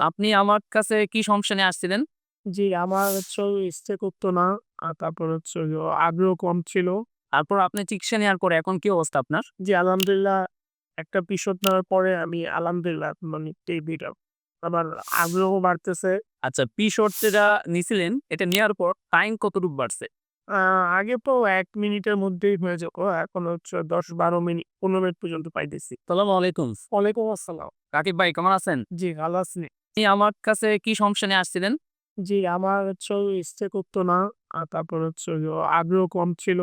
আপনি আমার কাছে কি সমস্যা নিয়ে আসছিলেন? জি, আমার হচ্ছে ইচ্ছে করতো না। আর তারপর হচ্ছে আগ্রহ কম ছিল। তারপর আপনি চিকিৎসা নেওয়ার পরে এখন কি অবস্থা আপনার? জি, আলহামদুলিল্লাহ একটা পিসট নেওয়ার পরে আমি আলহামদুলিল্লাহ মানে টেবিটা আমার আগ্রহ বাড়তেছে। আচ্ছা পি-শর্ট যেটা নিছিলেন এটা নেওয়ার পর টাইম কতটুকু বাড়ছে? আগে তো এক মিনিটের মধ্যেই হয়ে যেত। এখন হচ্ছে দশ বারো মিনিট ১৫ মিনিট পর্যন্ত পাইতেছি। আসসালামু আলাইকুম। ওয়ালাইকুম আসসালাম। রাকিব ভাই কেমন আছেন? জি, ভালো আছি। আমার কাছে কি সমস্যা নিয়ে আসছিলেন? জি, আমার হচ্ছে ইচ্ছে করতো না। আর তারপর হচ্ছে হলো আগ্রহ কম ছিল।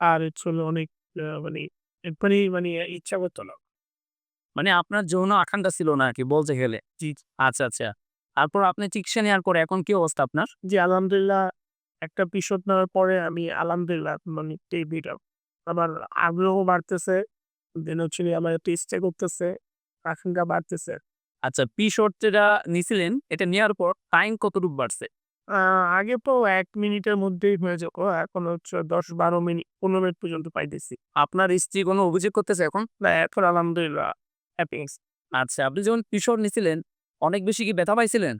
আর হচ্ছে হলো অনেক আ মানে একবারেই মানে ইচ্ছা করতো না। মানে আপনার যৌন আকাঙ্ক্ষা ছিল না আরকি বলতে গেলে। জি, জি। আচ্ছা, আচ্ছা। তারপর আপনি চিকিৎসা নেওয়ার পরে এখন কি অবস্থা আপনার? জি, আলহামদুলিল্লাহ একটা পিসট নেওয়ার পরে আমি আলহামদুলিল্লাহ মানে টেবিটা আমার আগ্রহ বাড়তেছে। দেন হচ্ছে আমার একটু ইচ্ছে করতেছে। আকাঙ্ক্ষা বাড়তেছে। আচ্ছা পি-শর্ট যেটা নিছিলেন এটা নেওয়ার পর টাইম কতটুকু বাড়ছে? আগে তো ১ মিনিটের মধ্যেই হয়ে যেত। এখন হচ্ছে ১০-১২ মিনিট ১৫ মিনিট পর্যন্ত পাইতেছি। আপনার স্ত্রী কোনো অভিযোগ করতেছে এখন? না এখন আলহামদুলিল্লাহ আচ্ছা আপনি যখন পি-শর্ট নিছিলেন অনেক বেশি কি ব্যথা পাইছিলেন?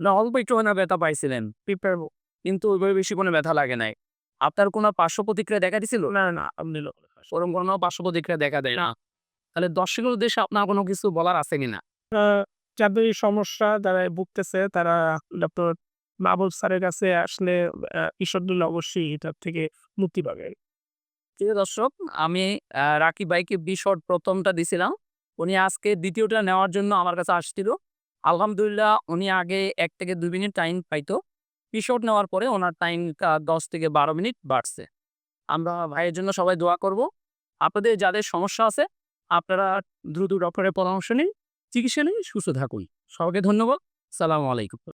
না অল্প একটু না ব্যথা পাইছিলেন। প্রিপেয়ার কিন্তু ওইভাবে বেশি কোনো ব্যথা লাগে নাই। আপনার কোনো পার্শ্ব প্রতিক্রিয়া দেখা দিছিল? না, না আলহামদুলিল্লাহ। ওরকম কোনো পার্শ্ব প্রতিক্রিয়া দেখা দেয় না। তাহলে দর্শকের উদ্দেশ্যে আপনার কোনো কিছু বলার আছে কিনা? যাদের এই সমস্যা যারা ভুগতেছে তারা ডক্টর মাহবুব স্যারের কাছে আসলে নিলে অবশ্যই এটার থেকে মুক্তি পাবে। আছে দর্শক আমি আ রাকিব ভাইকে বি-শর্ট ১ম টা দিছিলাম। উনি আজকে ২য় টা নেওয়ার জন্য আমার কাছে আসছিল। আলহামদুলিল্লাহ উনি আগে এক থেকে দুই মিনিট টাইম পাইতো। পি-শর্ট নেওয়ার পরে ওনার টাইমটা ১০ থেকে ১২ মিনিট বাড়ছে। আমরা ভাইয়ের জন্য সবাই দোয়া করব। আপনাদের যাদের সমস্যা আছে আপনারা দ্রুত ডক্টরের পরামর্শ নিন, চিকিৎসা নিন, সুস্থ থাকুন। সবাইকে ধন্যবাদ। সালামু আলাইকুম।